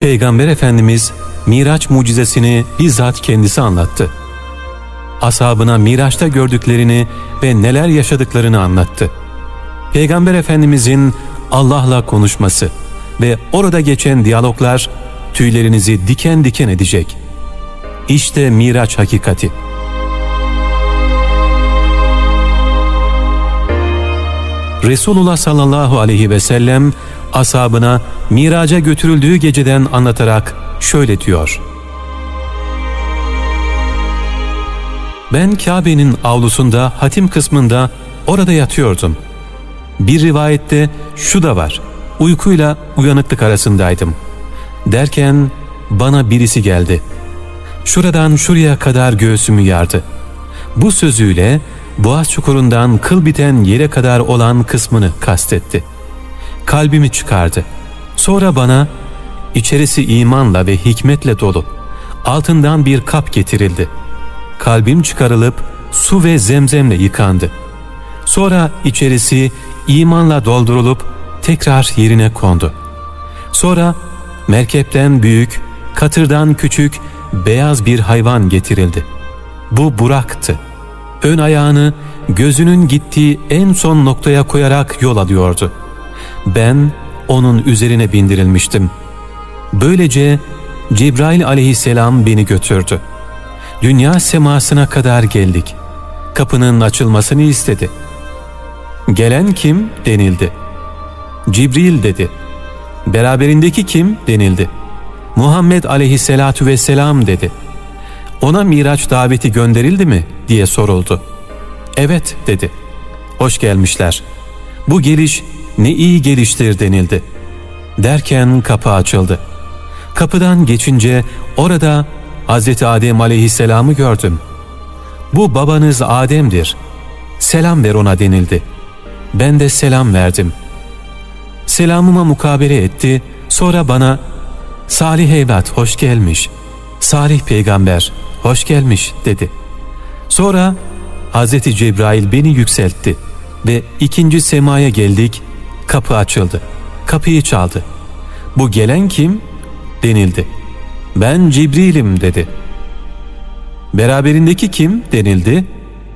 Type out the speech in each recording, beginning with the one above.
Peygamber Efendimiz Miraç mucizesini bizzat kendisi anlattı. Ashabına Miraç'ta gördüklerini ve neler yaşadıklarını anlattı. Peygamber Efendimizin Allah'la konuşması ve orada geçen diyaloglar tüylerinizi diken diken edecek. İşte Miraç hakikati. Resulullah sallallahu aleyhi ve sellem ashabına miraca götürüldüğü geceden anlatarak şöyle diyor. Ben Kabe'nin avlusunda hatim kısmında orada yatıyordum. Bir rivayette şu da var. Uykuyla uyanıklık arasındaydım. Derken bana birisi geldi. Şuradan şuraya kadar göğsümü yardı. Bu sözüyle boğaz çukurundan kıl biten yere kadar olan kısmını kastetti. Kalbimi çıkardı. Sonra bana içerisi imanla ve hikmetle dolu altından bir kap getirildi. Kalbim çıkarılıp su ve zemzemle yıkandı. Sonra içerisi imanla doldurulup tekrar yerine kondu. Sonra merkepten büyük, katırdan küçük, beyaz bir hayvan getirildi. Bu Burak'tı. Ön ayağını gözünün gittiği en son noktaya koyarak yol alıyordu. Ben onun üzerine bindirilmiştim. Böylece Cebrail aleyhisselam beni götürdü. Dünya semasına kadar geldik. Kapının açılmasını istedi. Gelen kim denildi. Cibril dedi. Beraberindeki kim denildi. Muhammed aleyhisselatu vesselam dedi. Ona Miraç daveti gönderildi mi diye soruldu. Evet dedi. Hoş gelmişler. Bu geliş ne iyi geliştir denildi. Derken kapı açıldı. Kapıdan geçince orada Hz. Adem aleyhisselamı gördüm. Bu babanız Adem'dir. Selam ver ona denildi. Ben de selam verdim. Selamıma mukabele etti. Sonra bana Salih evlat hoş gelmiş. Salih peygamber hoş gelmiş dedi. Sonra Hz. Cebrail beni yükseltti ve ikinci semaya geldik. Kapı açıldı. Kapıyı çaldı. Bu gelen kim? denildi. Ben Cibril'im dedi. Beraberindeki kim denildi.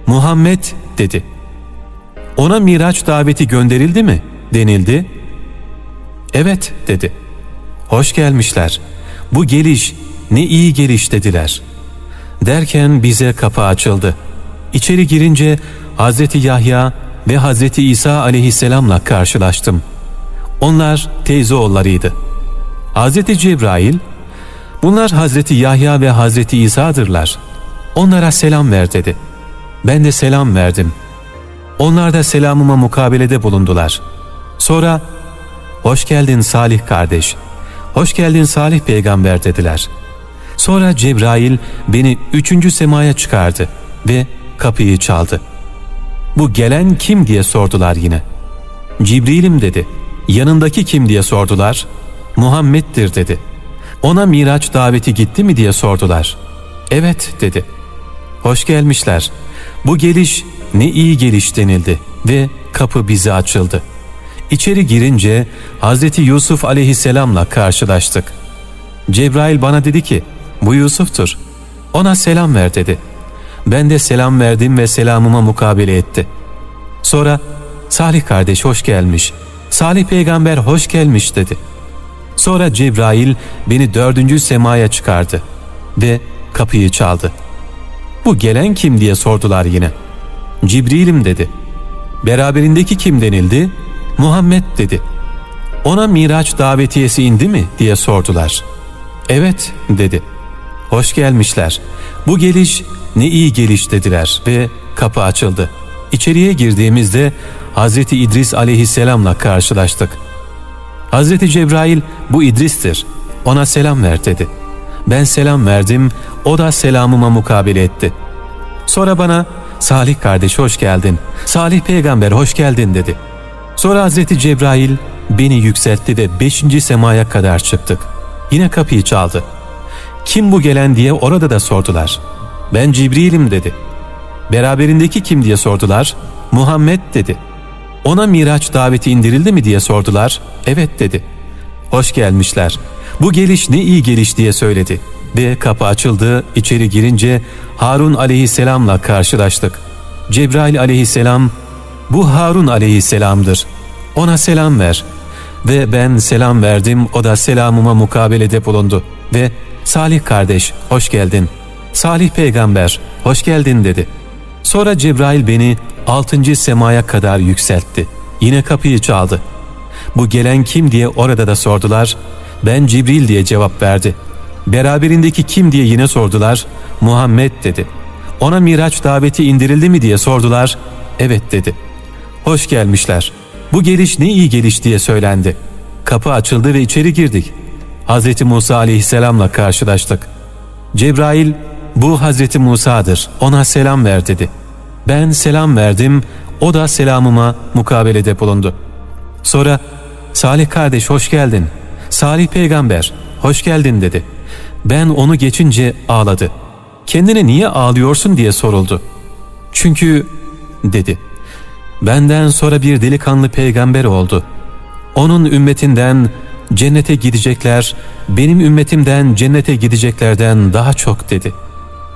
Muhammed dedi. Ona Miraç daveti gönderildi mi denildi. Evet dedi. Hoş gelmişler. Bu geliş ne iyi geliş dediler. Derken bize kapı açıldı. İçeri girince Hazreti Yahya ve Hazreti İsa aleyhisselamla karşılaştım. Onlar teyze oğullarıydı. Hazreti Cebrail, bunlar Hazreti Yahya ve Hazreti İsa'dırlar. Onlara selam ver dedi. Ben de selam verdim. Onlar da selamıma mukabelede bulundular. Sonra, hoş geldin Salih kardeş, hoş geldin Salih peygamber dediler. Sonra Cebrail beni üçüncü semaya çıkardı ve kapıyı çaldı. Bu gelen kim diye sordular yine. Cibril'im dedi. Yanındaki kim diye sordular. Muhammed'dir dedi. Ona Miraç daveti gitti mi diye sordular. Evet dedi. Hoş gelmişler. Bu geliş ne iyi geliş denildi ve kapı bize açıldı. İçeri girince Hazreti Yusuf aleyhisselamla karşılaştık. Cebrail bana dedi ki bu Yusuf'tur. Ona selam ver dedi. Ben de selam verdim ve selamıma mukabele etti. Sonra Salih kardeş hoş gelmiş. Salih peygamber hoş gelmiş dedi. Sonra Cebrail beni dördüncü semaya çıkardı ve kapıyı çaldı. Bu gelen kim diye sordular yine. Cibril'im dedi. Beraberindeki kim denildi? Muhammed dedi. Ona Miraç davetiyesi indi mi diye sordular. Evet dedi. Hoş gelmişler. Bu geliş ne iyi geliş dediler ve kapı açıldı. İçeriye girdiğimizde Hazreti İdris aleyhisselamla karşılaştık. Hazreti Cebrail bu İdris'tir. Ona selam ver dedi. Ben selam verdim, o da selamıma mukabele etti. Sonra bana Salih kardeş hoş geldin, Salih peygamber hoş geldin dedi. Sonra Hazreti Cebrail beni yükseltti ve beşinci semaya kadar çıktık. Yine kapıyı çaldı. Kim bu gelen diye orada da sordular. Ben Cibril'im dedi. Beraberindeki kim diye sordular. Muhammed dedi. Ona Miraç daveti indirildi mi diye sordular. Evet dedi. hoş gelmişler. Bu geliş ne iyi geliş diye söyledi. Ve kapı açıldı, içeri girince Harun aleyhisselamla karşılaştık. Cebrail aleyhisselam, bu Harun aleyhisselamdır. Ona selam ver. Ve ben selam verdim, o da selamıma mukabelede bulundu. Ve Salih kardeş, hoş geldin. Salih peygamber, hoş geldin dedi. Sonra Cebrail beni altıncı semaya kadar yükseltti. Yine kapıyı çaldı. Bu gelen kim diye orada da sordular. Ben Cibril diye cevap verdi. Beraberindeki kim diye yine sordular. Muhammed dedi. Ona Miraç daveti indirildi mi diye sordular. Evet dedi. Hoş gelmişler. Bu geliş ne iyi geliş diye söylendi. Kapı açıldı ve içeri girdik. Hazreti Musa aleyhisselamla karşılaştık. Cebrail bu Hazreti Musa'dır ona selam ver dedi. Ben selam verdim o da selamıma mukabelede bulundu. Sonra Salih kardeş hoş geldin. Salih peygamber hoş geldin dedi. Ben onu geçince ağladı. Kendine niye ağlıyorsun diye soruldu. Çünkü dedi. Benden sonra bir delikanlı peygamber oldu. Onun ümmetinden cennete gidecekler, benim ümmetimden cennete gideceklerden daha çok dedi.''